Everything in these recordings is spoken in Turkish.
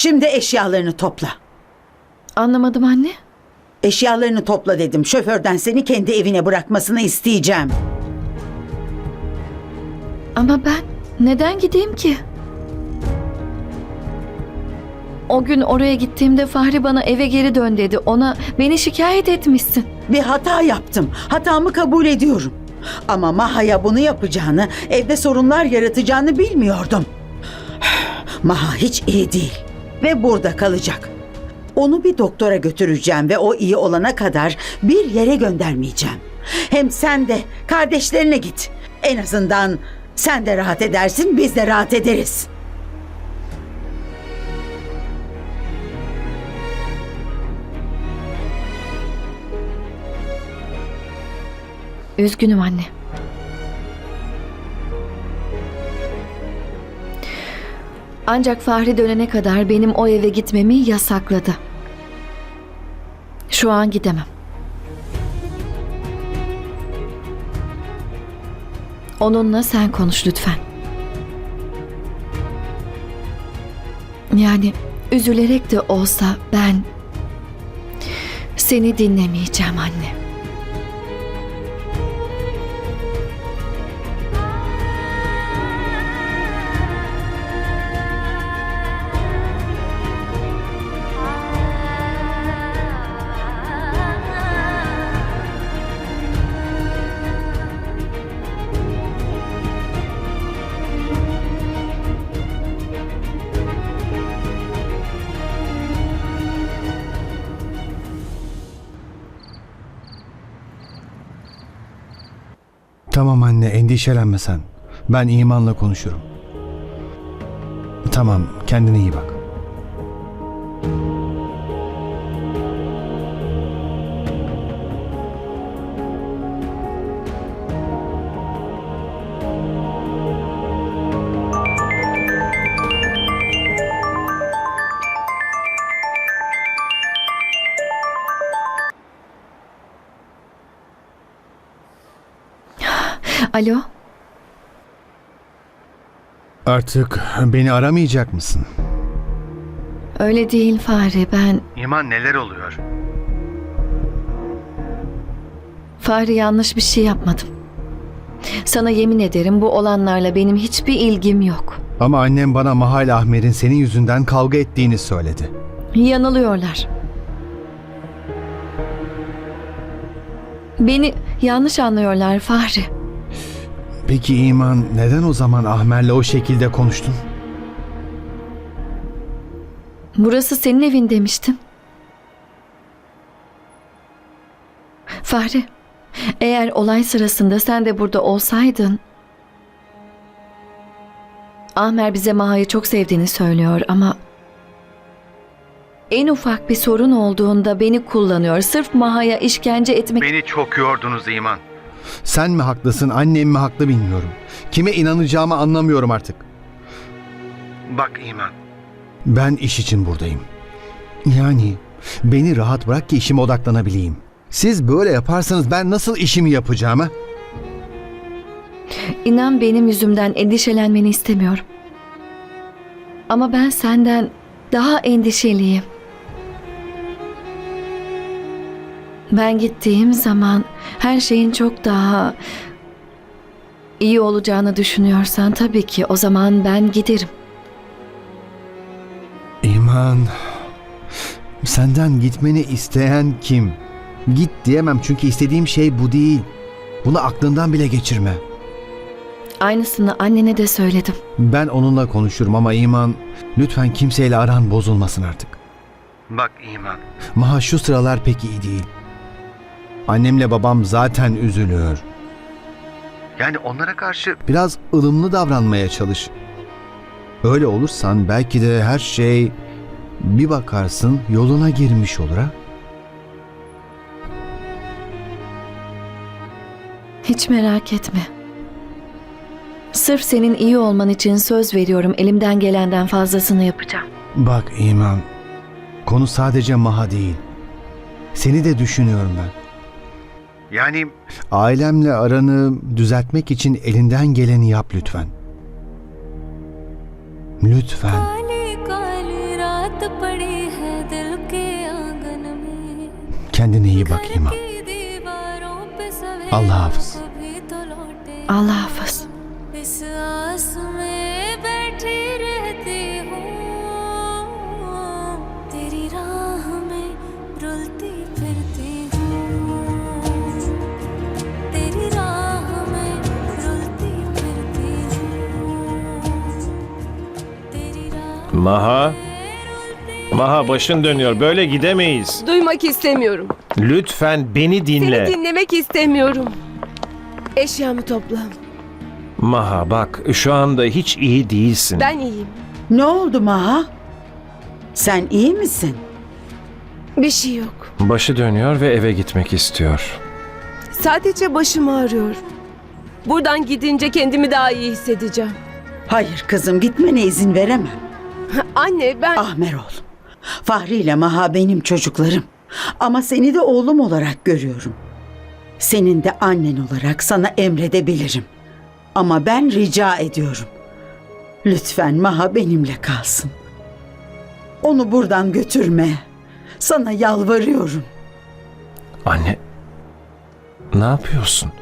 Şimdi eşyalarını topla. Anlamadım anne. Eşyalarını topla dedim. Şoförden seni kendi evine bırakmasını isteyeceğim. Ama ben neden gideyim ki? O gün oraya gittiğimde Fahri bana eve geri dön dedi. Ona beni şikayet etmişsin. Bir hata yaptım. Hatamı kabul ediyorum. Ama Maha'ya bunu yapacağını, evde sorunlar yaratacağını bilmiyordum. Maha hiç iyi değil ve burada kalacak. Onu bir doktora götüreceğim ve o iyi olana kadar bir yere göndermeyeceğim. Hem sen de kardeşlerine git. En azından sen de rahat edersin, biz de rahat ederiz. Üzgünüm anne. Ancak Fahri dönene kadar benim o eve gitmemi yasakladı. Şu an gidemem. Onunla sen konuş lütfen. Yani üzülerek de olsa ben seni dinlemeyeceğim anne. Tamam anne endişelenme sen. Ben imanla konuşurum. Tamam kendine iyi bak. Alo? Artık beni aramayacak mısın? Öyle değil Fahri. Ben İman neler oluyor? Fahri yanlış bir şey yapmadım. Sana yemin ederim bu olanlarla benim hiçbir ilgim yok. Ama annem bana Mahal Ahmer'in senin yüzünden kavga ettiğini söyledi. Yanılıyorlar. Beni yanlış anlıyorlar Fahri. Peki İman neden o zaman Ahmer'le o şekilde konuştun? Burası senin evin demiştim. Fahri, eğer olay sırasında sen de burada olsaydın... Ahmer bize Maha'yı çok sevdiğini söylüyor ama... En ufak bir sorun olduğunda beni kullanıyor. Sırf Maha'ya işkence etmek... Beni çok yordunuz İman. Sen mi haklısın, annem mi haklı bilmiyorum. Kime inanacağımı anlamıyorum artık. Bak İman. Ben iş için buradayım. Yani beni rahat bırak ki işime odaklanabileyim. Siz böyle yaparsanız ben nasıl işimi yapacağım ha? İnan benim yüzümden endişelenmeni istemiyorum. Ama ben senden daha endişeliyim. Ben gittiğim zaman her şeyin çok daha iyi olacağını düşünüyorsan tabii ki o zaman ben giderim. İman. Senden gitmeni isteyen kim? Git diyemem çünkü istediğim şey bu değil. Bunu aklından bile geçirme. Aynısını annene de söyledim. Ben onunla konuşurum ama İman lütfen kimseyle aran bozulmasın artık. Bak İman. Maha şu sıralar pek iyi değil. Annemle babam zaten üzülüyor. Yani onlara karşı biraz ılımlı davranmaya çalış. Öyle olursan belki de her şey bir bakarsın yoluna girmiş olur ha. Hiç merak etme. Sırf senin iyi olman için söz veriyorum elimden gelenden fazlasını yapacağım. Bak İman, konu sadece Maha değil. Seni de düşünüyorum ben. Yani... Ailemle aranı düzeltmek için elinden geleni yap lütfen. Lütfen. Kendine iyi bak İma. Allah hafız. Allah hafız. Maha. Maha başın dönüyor. Böyle gidemeyiz. Duymak istemiyorum. Lütfen beni dinle. Seni dinlemek istemiyorum. Eşyamı topla. Maha bak şu anda hiç iyi değilsin. Ben iyiyim. Ne oldu Maha? Sen iyi misin? Bir şey yok. Başı dönüyor ve eve gitmek istiyor. Sadece başım ağrıyor. Buradan gidince kendimi daha iyi hissedeceğim. Hayır kızım gitmene izin veremem. Anne ben... Ah Merol. Fahri ile Maha benim çocuklarım. Ama seni de oğlum olarak görüyorum. Senin de annen olarak sana emredebilirim. Ama ben rica ediyorum. Lütfen Maha benimle kalsın. Onu buradan götürme. Sana yalvarıyorum. Anne. Ne yapıyorsun?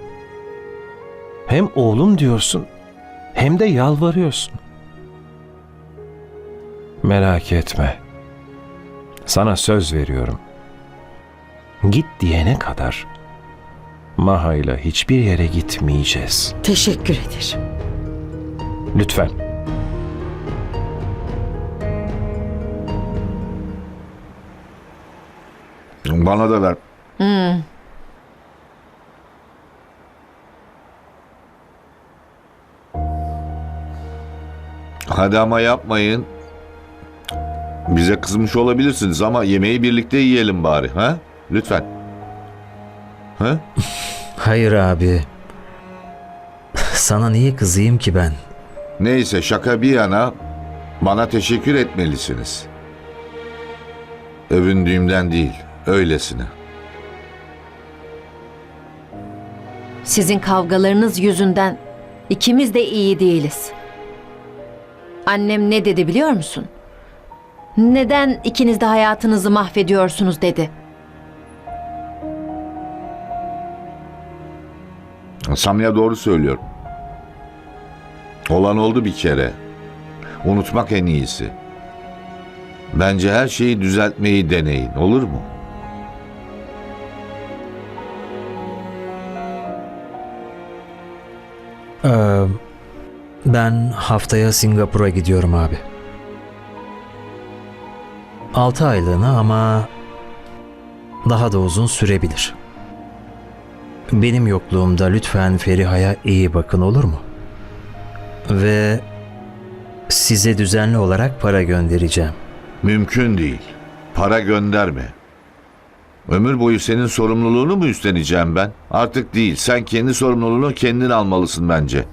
Hem oğlum diyorsun hem de yalvarıyorsun. Merak etme. Sana söz veriyorum. Git diyene kadar Maha ile hiçbir yere gitmeyeceğiz. Teşekkür ederim. Lütfen. Bana da ver. Hadi ama yapmayın. Bize kızmış olabilirsiniz ama yemeği birlikte yiyelim bari. Ha? Lütfen. Ha? Hayır abi. Sana niye kızayım ki ben? Neyse şaka bir yana bana teşekkür etmelisiniz. Övündüğümden değil, öylesine. Sizin kavgalarınız yüzünden ikimiz de iyi değiliz. Annem ne dedi biliyor musun? Neden ikiniz de hayatınızı mahvediyorsunuz dedi. Samya doğru söylüyor. Olan oldu bir kere. Unutmak en iyisi. Bence her şeyi düzeltmeyi deneyin, olur mu? Ee, ben haftaya Singapur'a gidiyorum abi. 6 aylığına ama daha da uzun sürebilir. Benim yokluğumda lütfen Feriha'ya iyi bakın olur mu? Ve size düzenli olarak para göndereceğim. Mümkün değil. Para gönderme. Ömür boyu senin sorumluluğunu mu üstleneceğim ben? Artık değil. Sen kendi sorumluluğunu kendin almalısın bence.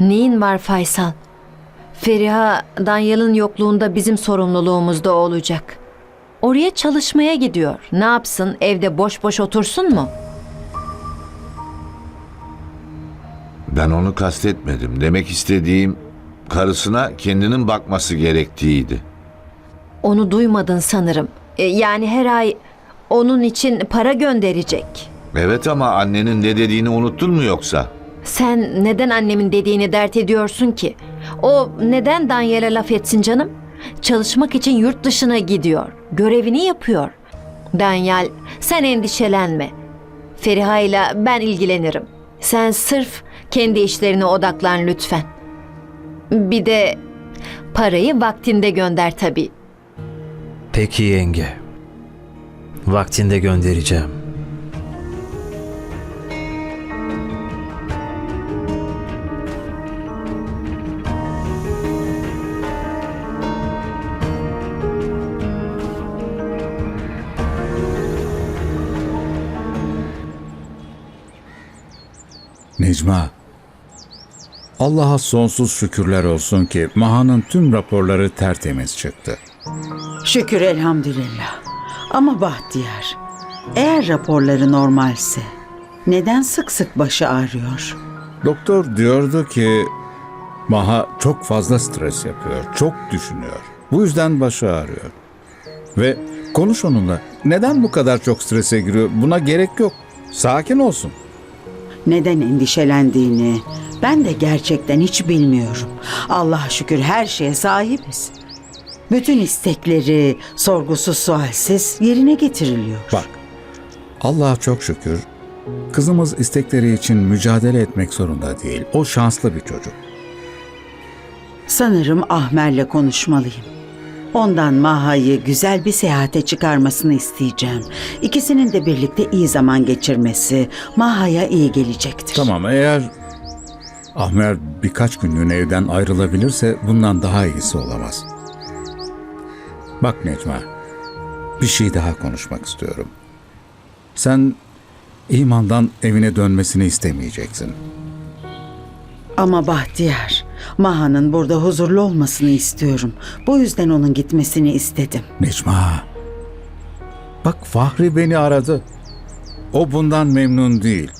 Neyin var Faysal? Feriha, Danyal'ın yokluğunda bizim sorumluluğumuzda olacak. Oraya çalışmaya gidiyor. Ne yapsın, evde boş boş otursun mu? Ben onu kastetmedim. Demek istediğim karısına kendinin bakması gerektiğiydi. Onu duymadın sanırım. E, Yani her ay onun için para gönderecek. Evet ama annenin ne dediğini unuttun mu yoksa? Sen neden annemin dediğini dert ediyorsun ki? O neden Danyal'e laf etsin canım? Çalışmak için yurt dışına gidiyor. Görevini yapıyor. Danyal sen endişelenme. Feriha ile ben ilgilenirim. Sen sırf kendi işlerine odaklan lütfen. Bir de parayı vaktinde gönder tabii. Peki yenge. Vaktinde göndereceğim. Necma. Allah'a sonsuz şükürler olsun ki Maha'nın tüm raporları tertemiz çıktı. Şükür elhamdülillah. Ama Bahtiyar, eğer raporları normalse neden sık sık başı ağrıyor? Doktor diyordu ki Maha çok fazla stres yapıyor, çok düşünüyor. Bu yüzden başı ağrıyor. Ve konuş onunla. Neden bu kadar çok strese giriyor? Buna gerek yok. Sakin olsun. Neden endişelendiğini ben de gerçekten hiç bilmiyorum. Allah'a şükür her şeye sahibiz. Bütün istekleri sorgusuz sualsiz yerine getiriliyor. Bak, Allah'a çok şükür kızımız istekleri için mücadele etmek zorunda değil. O şanslı bir çocuk. Sanırım Ahmer'le konuşmalıyım. Ondan Maha'yı güzel bir seyahate çıkarmasını isteyeceğim. İkisinin de birlikte iyi zaman geçirmesi Maha'ya iyi gelecektir. Tamam eğer Ahmer birkaç günlüğüne evden ayrılabilirse bundan daha iyisi olamaz. Bak Necma, bir şey daha konuşmak istiyorum. Sen imandan evine dönmesini istemeyeceksin. Ama Bahtiyar, Maha'nın burada huzurlu olmasını istiyorum. Bu yüzden onun gitmesini istedim. Necma, bak Fahri beni aradı. O bundan memnun değil.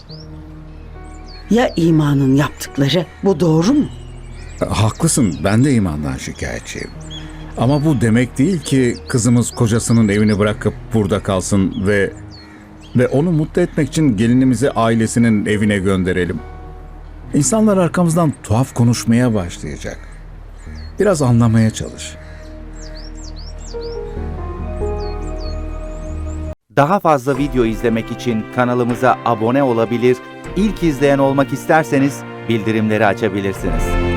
Ya imanın yaptıkları bu doğru mu? Haklısın, ben de imandan şikayetçiyim. Ama bu demek değil ki kızımız kocasının evini bırakıp burada kalsın ve ve onu mutlu etmek için gelinimizi ailesinin evine gönderelim. İnsanlar arkamızdan tuhaf konuşmaya başlayacak. Biraz anlamaya çalış. Daha fazla video izlemek için kanalımıza abone olabilir, ilk izleyen olmak isterseniz bildirimleri açabilirsiniz.